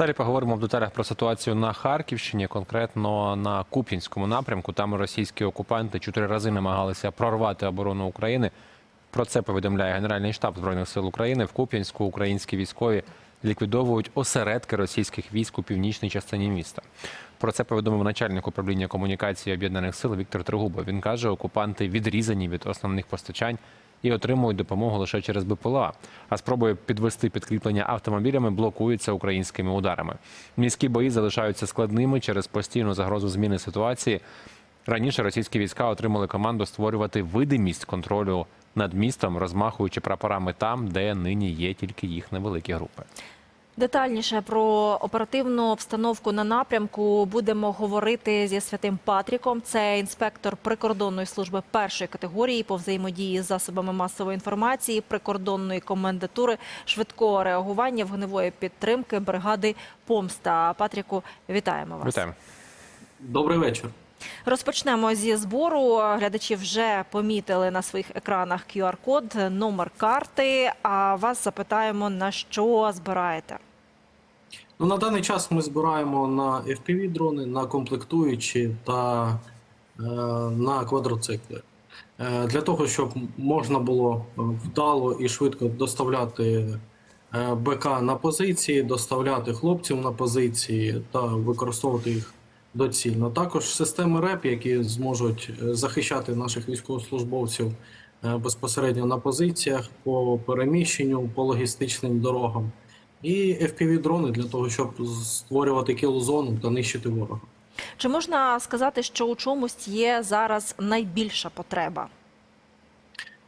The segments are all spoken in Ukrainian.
Далі поговоримо в деталях про ситуацію на Харківщині, конкретно на Куп'янському напрямку. Там російські окупанти чотири рази намагалися прорвати оборону України. Про це повідомляє Генеральний штаб збройних сил України. В Куп'янську українські військові ліквідовують осередки російських військ у північній частині міста. Про це повідомив начальник управління комунікації об'єднаних сил Віктор Тригуба. Він каже, окупанти відрізані від основних постачань і отримують допомогу лише через БПЛА. А спроби підвести підкріплення автомобілями блокуються українськими ударами. Міські бої залишаються складними через постійну загрозу зміни ситуації. Раніше російські війська отримали команду створювати видимість контролю над містом, розмахуючи прапорами там, де нині є тільки їх невеликі групи. Детальніше про оперативну обстановку на напрямку будемо говорити зі святим Патріком. Це інспектор прикордонної служби першої категорії по взаємодії з засобами масової інформації, прикордонної комендатури швидкого реагування вогневої підтримки бригади Помста. Патріку, вітаємо вас. Вітаємо. Добрий вечір. Розпочнемо зі збору. Глядачі вже помітили на своїх екранах QR-код, номер карти. А вас запитаємо, на що збираєте? Ну, на даний час ми збираємо на FPV дрони, на комплектуючі та е, на квадроцикли. Е, для того, щоб можна було е, вдало і швидко доставляти е, БК на позиції, доставляти хлопців на позиції та використовувати їх доцільно. Також системи РЕП, які зможуть е, захищати наших військовослужбовців е, безпосередньо на позиціях по переміщенню, по логістичним дорогам. І FPV-дрони для того, щоб створювати кілозону та нищити ворога. Чи можна сказати, що у чомусь є зараз найбільша потреба?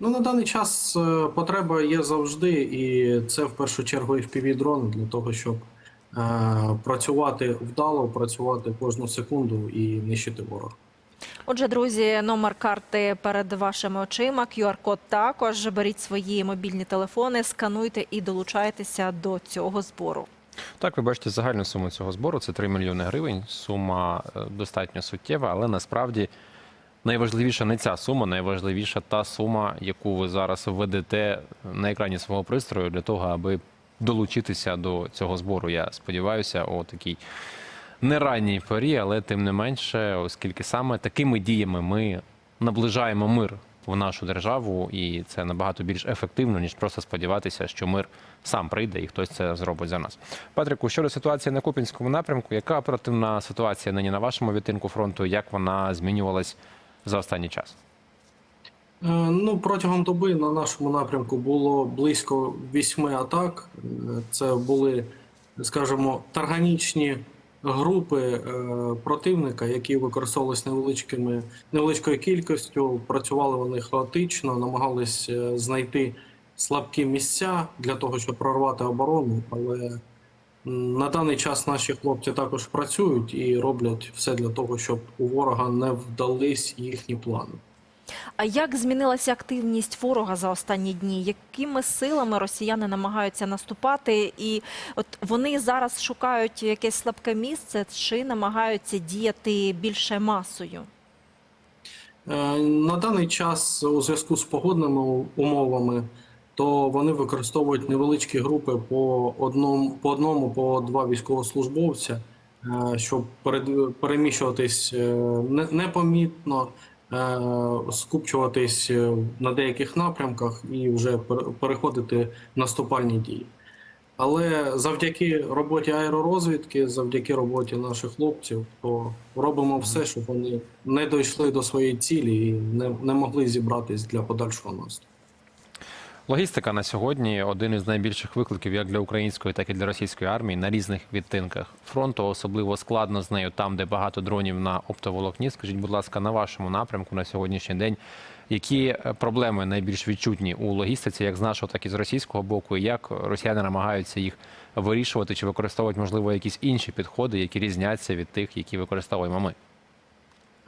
Ну на даний час е, потреба є завжди, і це в першу чергу FPV-дрони для того, щоб працювати вдало, працювати кожну секунду і нищити ворога. Отже, друзі, номер карти перед вашими очима. QR-код також. Беріть свої мобільні телефони, скануйте і долучайтеся до цього збору. Так, ви бачите загальну суму цього збору це 3 мільйони гривень. Сума е, достатньо суттєва, але насправді найважливіша не ця сума, найважливіша та сума, яку ви зараз введете на екрані свого пристрою для того, аби долучитися до цього збору. Я сподіваюся, о такій не ранній порі, але тим не менше, оскільки саме такими діями ми наближаємо мир в нашу державу, і це набагато більш ефективно, ніж просто сподіватися, що мир сам прийде і хтось це зробить за нас. Патрику, щодо ситуації на Купінському напрямку, яка оперативна ситуація нині на вашому відтинку фронту? Як вона змінювалась за останній час? Е, Ну, протягом доби на нашому напрямку було близько вісьми атак. Е, Це були, скажімо, тарганічні групи е, противника, які використовувалися невеличкими невеличкою кількістю. Працювали вони хаотично, намагались знайти слабкі місця для того, щоб прорвати оборону. Але на даний час наші хлопці також працюють і роблять все для того, щоб у ворога не вдались їхні плани. А як змінилася активність ворога за останні дні? Якими силами росіяни намагаються наступати? І от вони зараз шукають якесь слабке місце чи намагаються діяти більше масою? Е, На даний час у зв'язку з погодними умовами, то вони використовують невеличкі групи по одному, по одному, по два військовослужбовця, е, щоб переміщуватись е, непомітно, скупчуватись е, на деяких напрямках і вже пер- переходити в наступальні дії. Але завдяки роботі аеророзвідки, завдяки роботі наших хлопців, то робимо все, щоб вони не дійшли до своєї цілі і не, не могли зібратись для подальшого наступу. Логістика на сьогодні один із найбільших викликів як для української, так і для російської армії на різних відтинках фронту. Особливо складно з нею там, де багато дронів на оптоволокні. Скажіть, будь ласка, на вашому напрямку на сьогоднішній день, які е, проблеми найбільш відчутні у логістиці, як з нашого, так і з російського боку, і як росіяни намагаються їх вирішувати чи використовувати, можливо, якісь інші підходи, які різняться від тих, які використовуємо ми?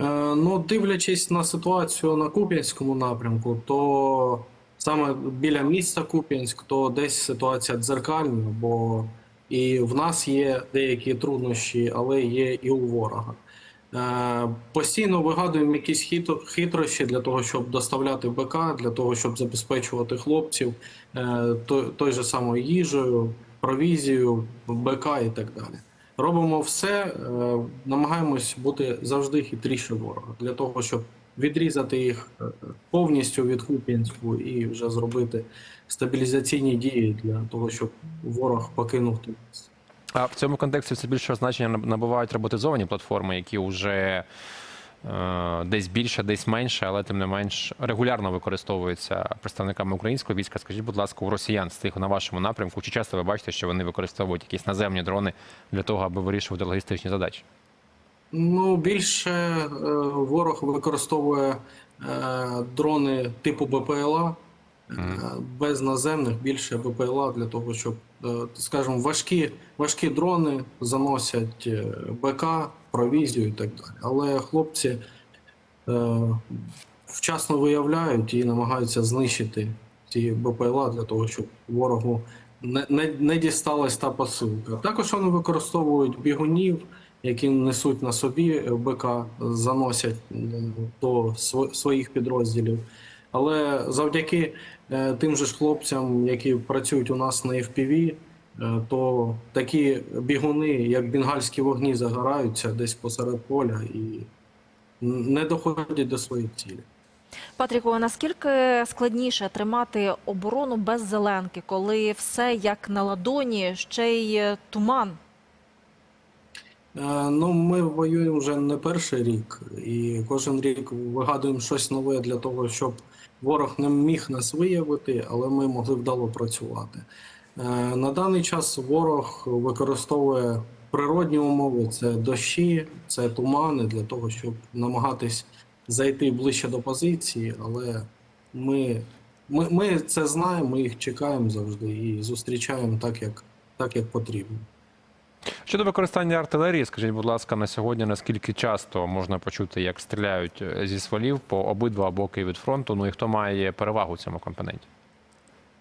Е, ну, дивлячись на ситуацію на Куп'янському напрямку, то саме біля міста Куп'янськ, то десь ситуація дзеркальна, бо і в нас є деякі труднощі, але є і у ворога. Е, Постійно вигадуємо якісь хитрощі для того, щоб доставляти БК, для того, щоб забезпечувати хлопців е, той, же самою їжею, провізію, БК і так далі. Робимо все, е, намагаємось бути завжди хитріше ворога для того, щоб відрізати їх повністю від Куп'янську і вже зробити стабілізаційні дії для того, щоб ворог покинув ту. А в цьому контексті все більше значення наб- набувають роботизовані платформи, які вже е, десь більше, десь менше, але тим не менш регулярно використовуються представниками українського війська. Скажіть, будь ласка, у росіян з тих на вашому напрямку, чи часто ви бачите, що вони використовують якісь наземні дрони для того, аби вирішувати логістичні задачі? Ну, більше е, ворог використовує е, дрони типу БПЛА, е, без наземних більше БПЛА для того, щоб, е, скажімо, важкі, важкі дрони заносять БК, провізію і так далі. Але хлопці е, вчасно виявляють і намагаються знищити ці БПЛА для того, щоб ворогу не, не, не дісталась та посилка. Також вони використовують бігунів, які несуть на собі БК, заносять до своїх підрозділів. Але завдяки е, тим же ж хлопцям, які працюють у нас на FPV, е, то такі бігуни, як бенгальські вогні, загораються десь посеред поля і не доходять до своїх цілей. Патріку, наскільки складніше тримати оборону без зеленки, коли все як на ладоні, ще й е, туман? Е, Ну, ми воюємо вже не перший рік, і кожен рік вигадуємо щось нове для того, щоб ворог не міг нас виявити, але ми могли вдало працювати. Е, На даний час ворог використовує природні умови: це дощі, це тумани для того, щоб намагатись зайти ближче до позиції, але ми, ми, ми це знаємо, ми їх чекаємо завжди і зустрічаємо так, як, так, як потрібно. Щодо використання артилерії, скажіть, будь ласка, на сьогодні наскільки часто можна почути, як стріляють е, зі стволів по обидва боки від фронту? Ну і хто має перевагу в цьому компоненті?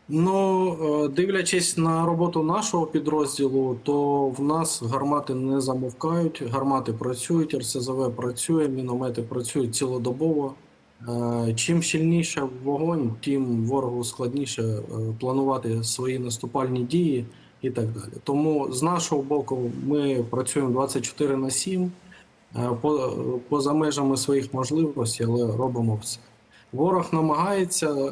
Ну, е, дивлячись на роботу нашого підрозділу, то в нас гармати не замовкають, гармати працюють, РСЗВ працює, міномети працюють цілодобово. Е, Чим щільніше вогонь, тим ворогу складніше планувати свої наступальні дії і так далі. Тому з нашого боку ми працюємо 24 на 7, е, по- поза межами своїх можливостей, але робимо все. Ворог намагається е,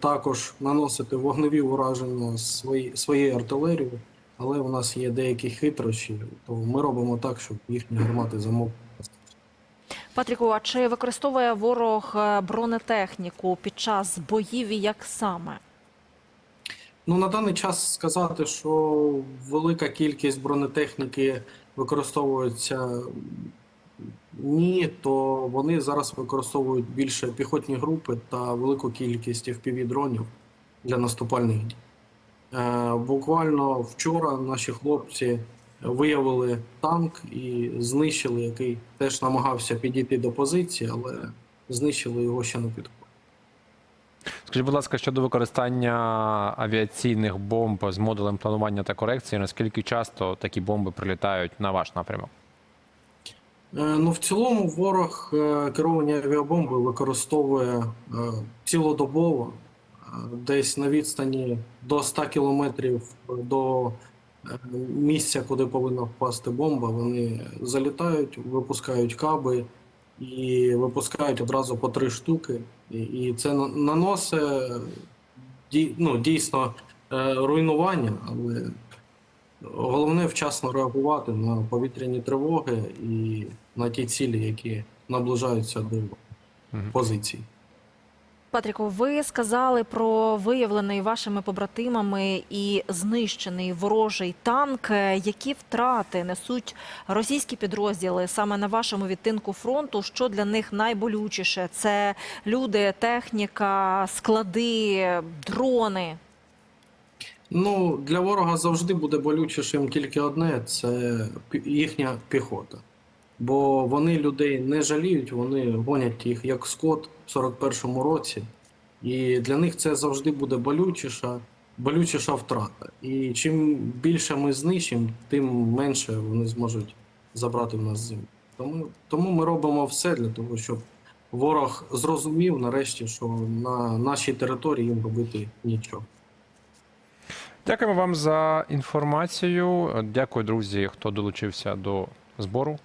також наносити вогневі ураження свої, своєю артилерією, але у нас є деякі хитрощі, то ми робимо так, щоб їхні гармати замовкли. Патріку, а чи використовує ворог е, бронетехніку під час боїв і як саме? Ну, на даний час сказати, що велика кількість бронетехніки використовується ні, то вони зараз використовують більше піхотні групи та велику кількість FPV-дронів для наступальних дій. Е, буквально вчора наші хлопці виявили танк і знищили, який теж намагався підійти до позиції, але знищили його ще на підході. Скажіть, будь ласка, щодо використання авіаційних бомб з модулем планування та корекції, наскільки часто такі бомби прилітають на ваш напрямок? Е, Ну, в цілому, ворог е, керовані авіабомби використовує е, цілодобово, десь на відстані до 100 кілометрів до місця, куди повинна впасти бомба. Вони залітають, випускають каби і випускають одразу по три штуки. І, це наносить ну, дійсно е, руйнування, але Головне вчасно реагувати на повітряні тривоги і на ті цілі, які наближаються до позицій. Патріку, ви сказали про виявлений вашими побратимами і знищений ворожий танк. Які втрати несуть російські підрозділи саме на вашому відтинку фронту? Що для них найболючіше? Це люди, техніка, склади, дрони. Ну, для ворога завжди буде болючішим тільки одне це їхня піхота. Бо вони людей не жаліють, вони гонять їх як скот в 41-му році. І для них це завжди буде болючіша, болючіша втрата. І чим більше ми знищимо, тим менше вони зможуть забрати в нас землю. Тому, тому ми робимо все для того, щоб ворог зрозумів нарешті, що на нашій території їм робити нічого. Дякуємо вам за інформацію. Дякую, друзі, хто долучився до збору